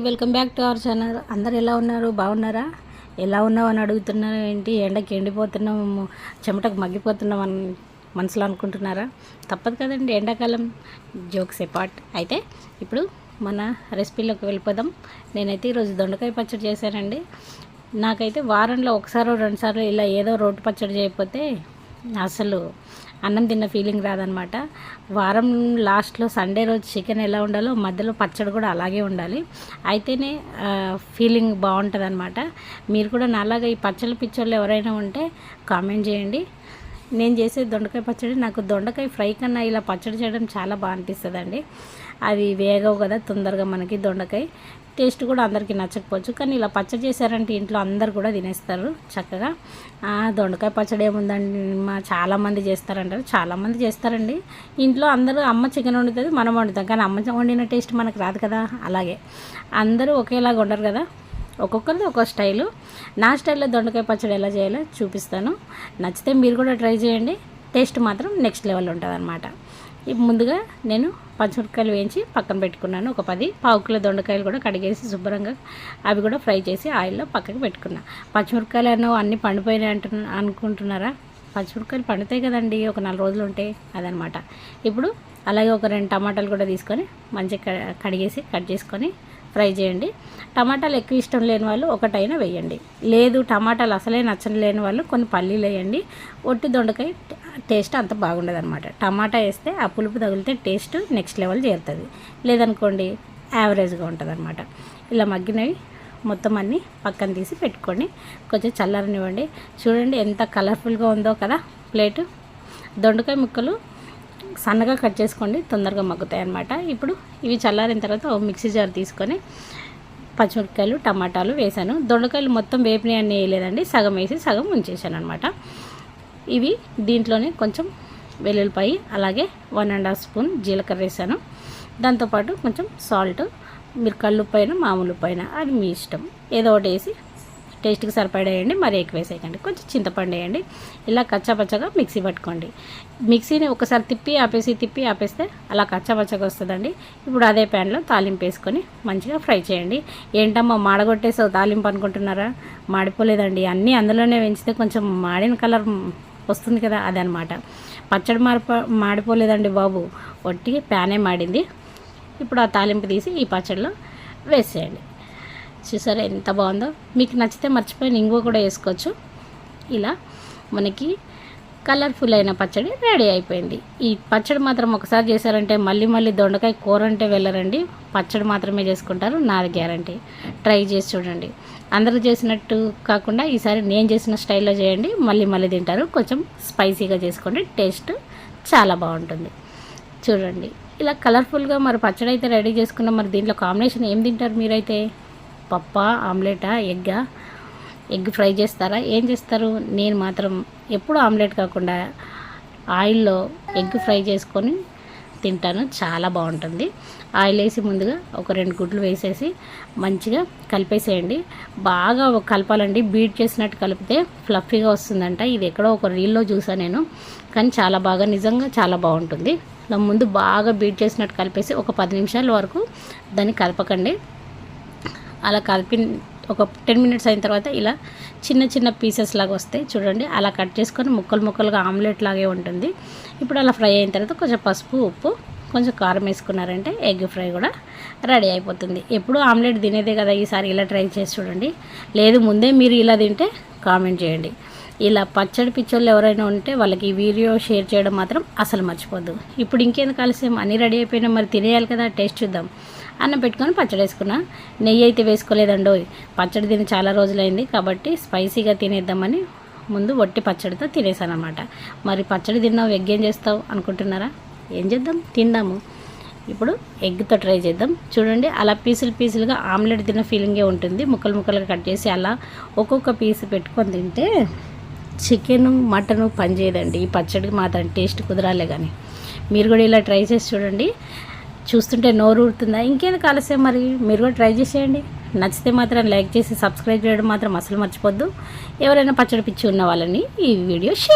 Welcome back to our channel. అందరు ఎలా ఉన్నారు? బాగున్నారా? ఎలా ఉన్నావు అని అడుగుతున్నారు ఏంటి? ఎండకి ఎండిపోతున్నాము చెమటకు మగ్గిపోతున్నాం అని మనసులో అనుకుంటున్నారా? తప్పదు కదండి ఎండాకాలం. జోక్స్ ఎపార్ట్ అయితే ఇప్పుడు మన రెసిపీలోకి వెళ్ళిపోదాం. నేనైతే ఈరోజు దొండకాయ పచ్చడి చేశానండి. నాకైతే వారంలో ఒకసారి రెండుసార్లు ఇలా ఏదో రోడ్డు పచ్చడి చేయకపోతే అసలు అన్నం తిన్న ఫీలింగ్ రాదనమాట. వారం లాస్ట్లో సండే రోజు చికెన్ ఎలా ఉండాలో మధ్యలో పచ్చడి కూడా అలాగే ఉండాలి. అయితేనే ఫీలింగ్ బాగుంటుంది అనమాట మీరు కూడా నాలాగా ఈ పచ్చళ్ళు పిచ్చళ్ళు ఎవరైనా ఉంటే కామెంట్ చేయండి. నేను చేసే దొండకాయ పచ్చడి నాకు దొండకాయ ఫ్రై కన్నా ఇలా పచ్చడి చేయడం చాలా బాగా అనిపిస్తుంది అది వేగవు కదా తొందరగా మనకి దొండకాయ. టేస్ట్ కూడా అందరికీ నచ్చకపోవచ్చు. కానీ ఇలా పచ్చడి చేశారంటే ఇంట్లో అందరు కూడా తినేస్తారు చక్కగా. దొండకాయ పచ్చడి ఏముందండి? మా చాలామంది చేస్తారంటారు. చాలామంది చేస్తారండి. ఇంట్లో అందరూ అమ్మ చికెన్ వండుతుంది మనం వండుతాం. కానీ అమ్మ వండిన టేస్ట్ మనకు రాదు కదా. అలాగే. అందరూ ఒకేలాగా ఉండరు కదా. ఒక్కొక్కరిది ఒక్కొక్క స్టైలు. నా స్టైల్లో దొండకాయ పచ్చడి ఎలా చేయాలో చూపిస్తాను. నచ్చితే మీరు కూడా ట్రై చేయండి. టేస్ట్ మాత్రం నెక్స్ట్ లెవెల్ ఉంటుంది అనమాట ముందుగా నేను పచ్చిమిరపకాయలు వేయించి పక్కన పెట్టుకున్నాను. ఒక పది పావు కిలో దొండకాయలు కూడా కడిగేసి శుభ్రంగా అవి కూడా ఫ్రై చేసి ఆయిల్లో పక్కకి పెట్టుకున్నా. పచ్చిమిరపకాయలు అన్నో అన్నీ పండిపోయినాయి అంటున్నా అనుకుంటున్నారా? పచ్చిమిరపకాయలు పండుతాయి కదండి ఒక నాలుగు రోజులు ఉంటాయి అదనమాట ఇప్పుడు అలాగే ఒక రెండు టమాటాలు కూడా తీసుకొని మంచిగా కడిగేసి కట్ చేసుకొని ఫ్రై చేయండి. టమాటాలు ఎక్కువ ఇష్టం లేని వాళ్ళు ఒకటైనా వేయండి. లేదు టమాటాలు అసలే నచ్చని లేని వాళ్ళు కొన్ని పల్లీలు వేయండి. ఒట్టి దొండకాయ టేస్ట్ అంత బాగుండదు అనమాట టమాటా వేస్తే ఆ పులుపు తగిలితే టేస్ట్ నెక్స్ట్ లెవెల్ చేరుతుంది. లేదనుకోండి యావరేజ్గా ఉంటుంది అనమాట ఇలా మగ్గినవి మొత్తం అన్నీ పక్కన తీసి పెట్టుకోండి. కొంచెం చల్లారనివ్వండి. చూడండి ఎంత కలర్ఫుల్గా ఉందో కదా ప్లేటు. దొండకాయ ముక్కలు సన్నగా కట్ చేసుకోండి తొందరగా మగ్గుతాయి అన్నమాట ఇప్పుడు ఇవి చల్లారిన తర్వాత మిక్సీ జార్ తీసుకొని పచ్చిమిరపకాయలు టమాటాలు వేసాను. దొండకాయలు మొత్తం వేపినాయి అన్నీ వేయలేదండి సగం వేసి సగం ఉంచేసాను అనమాట ఇవి దీంట్లోనే కొంచెం వెల్లుల్లిపాయి అలాగే వన్ అండ్ హాఫ్ స్పూన్ జీలకర్ర వేసాను. దాంతోపాటు కొంచెం సాల్ట్ మీరు కళ్ళు పైన మామూలు పైన అది మీ ఇష్టం. ఏదో ఒకటి వేసి టేస్ట్కి సరిపడేయండి. మరి ఎక్కువ వేసేయకండి. కొంచెం చింతపండు వేయండి. ఇలా కచ్చాపచ్చగా మిక్సీ పట్టుకోండి. మిక్సీని ఒకసారి తిప్పి ఆపేసి తిప్పి ఆపేస్తే అలా కచ్చాపచ్చగా వస్తుందండి. ఇప్పుడు అదే ప్యాన్లో తాలింపు వేసుకొని మంచిగా ఫ్రై చేయండి. ఏంటమ్మా మాడగొట్టేసావు తాలింపు అనుకుంటున్నారా? మాడిపోలేదండి. అన్నీ అందులోనే పెంచితే కొంచెం మాడిన కలర్ వస్తుంది కదా అదనమాట. పచ్చడి మార్ప మాడిపోలేదండి బాబు. ఒట్టి ప్యానే మాడింది. ఇప్పుడు ఆ తాలింపు తీసి ఈ పచ్చడిలో వేసేయండి. చూసారా ఎంత బాగుందో? మీకు నచ్చితే మర్చిపోయిన ఇంగువ కూడా వేసుకోవచ్చు. ఇలా మనకి కలర్ఫుల్ అయిన పచ్చడి రెడీ అయిపోయింది. ఈ పచ్చడి మాత్రం ఒకసారి చేశారంటే మళ్ళీ మళ్ళీ దొండకాయ కూర అంటే వెళ్ళరండి. పచ్చడి మాత్రమే చేసుకుంటారు నాది గ్యారంటీ. ట్రై చేసి చూడండి. అందరూ చేసినట్టు కాకుండా ఈసారి నేను చేసిన స్టైల్లో చేయండి. మళ్ళీ మళ్ళీ తింటారు. కొంచెం స్పైసీగా చేసుకోండి. టేస్ట్ చాలా బాగుంటుంది. చూడండి. ఇలా కలర్ఫుల్గా మరి పచ్చడి అయితే రెడీ చేసుకున్నాం మరి దీంట్లో కాంబినేషన్ ఏం తింటారు మీరైతే? పప్ప ఆమ్లెటా ఎగ్గా? ఎగ్ ఫ్రై చేస్తారా? ఏం చేస్తారు? నేను మాత్రం ఎప్పుడు ఆమ్లెట్ కాకుండా ఆయిల్లో ఎగ్ ఫ్రై చేసుకొని తింటాను. చాలా బాగుంటుంది. ఆయిల్ వేసి ముందుగా ఒక రెండు గుడ్లు వేసేసి మంచిగా కలిపేసేయండి. బాగా కలపాలండి. బీట్ చేసినట్టు కలిపితే ఫ్లఫీగా వస్తుందంట. ఇది ఎక్కడో ఒక రీల్లో చూసాను నేను. కానీ చాలా బాగా నిజంగా చాలా బాగుంటుంది. ముందు బాగా బీట్ చేసినట్టు కలిపేసి ఒక పది నిమిషాల వరకు దాన్ని కలపకండి. అలా కలిపి ఒక టెన్ మినిట్స్ అయిన తర్వాత ఇలా చిన్న చిన్న పీసెస్ లాగా వస్తాయి. చూడండి అలా కట్ చేసుకొని ముక్కలు ముక్కలుగా ఆమ్లెట్ లాగే ఉంటుంది. ఇప్పుడు అలా ఫ్రై అయిన తర్వాత కొంచెం పసుపు ఉప్పు కొంచెం కారం వేసుకున్నారంటే ఎగ్ ఫ్రై కూడా రెడీ అయిపోతుంది. ఎప్పుడు ఆమ్లెట్ తినేదే కదా ఈసారి ఇలా ట్రై చేసి చూడండి. లేదు ముందే మీరు ఇలా తింటే కామెంట్ చేయండి. ఇలా పచ్చడి పిచ్చోళ్ళు ఎవరైనా ఉంటే వాళ్ళకి ఈ వీడియో షేర్ చేయడం మాత్రం అసలు మర్చిపోద్దు. ఇప్పుడు ఇంకేందుకు ఆలస్యం? అన్నీ రెడీ అయిపోయినా మరి తినేయాలి కదా? టేస్ట్ చూద్దాం. అన్నం పెట్టుకొని పచ్చడి వేసుకున్నా. నెయ్యి అయితే వేసుకోలేదండో. పచ్చడి తిని చాలా రోజులైంది కాబట్టి స్పైసీగా తినేద్దామని ముందు వట్టి పచ్చడితో తినేసాను అనమాట మరి పచ్చడి తిన్నావు ఎగ్ ఏం చేస్తావు అనుకుంటున్నారా? ఏం చేద్దాం? తిందాము. ఇప్పుడు ఎగ్తో ట్రై చేద్దాం. చూడండి అలా పీసులు పీసులుగా ఆమ్లెట్ తిన్న ఫీలింగే ఉంటుంది. ముక్కలు ముక్కలుగా కట్ చేసి అలా ఒక్కొక్క పీస్ పెట్టుకొని తింటే చికెను మటను పనిచేయదండి. ఈ పచ్చడికి మాత్రం టేస్ట్ కుదరాలే కానీ మీరు కూడా ఇలా ట్రై చేసి చూడండి. చూస్తుంటే నోరు ఊరుతుందా? ఇంకేందుకు ఆలస్యం మరి? మీరు కూడా ట్రై చేసేయండి. నచ్చితే మాత్రం లైక్ చేసి సబ్స్క్రైబ్ చేయడం మాత్రం అసలు మర్చిపోద్దు. ఎవరైనా పచ్చడి పిచ్చి ఉన్న వాళ్ళని ఈ వీడియో షేర్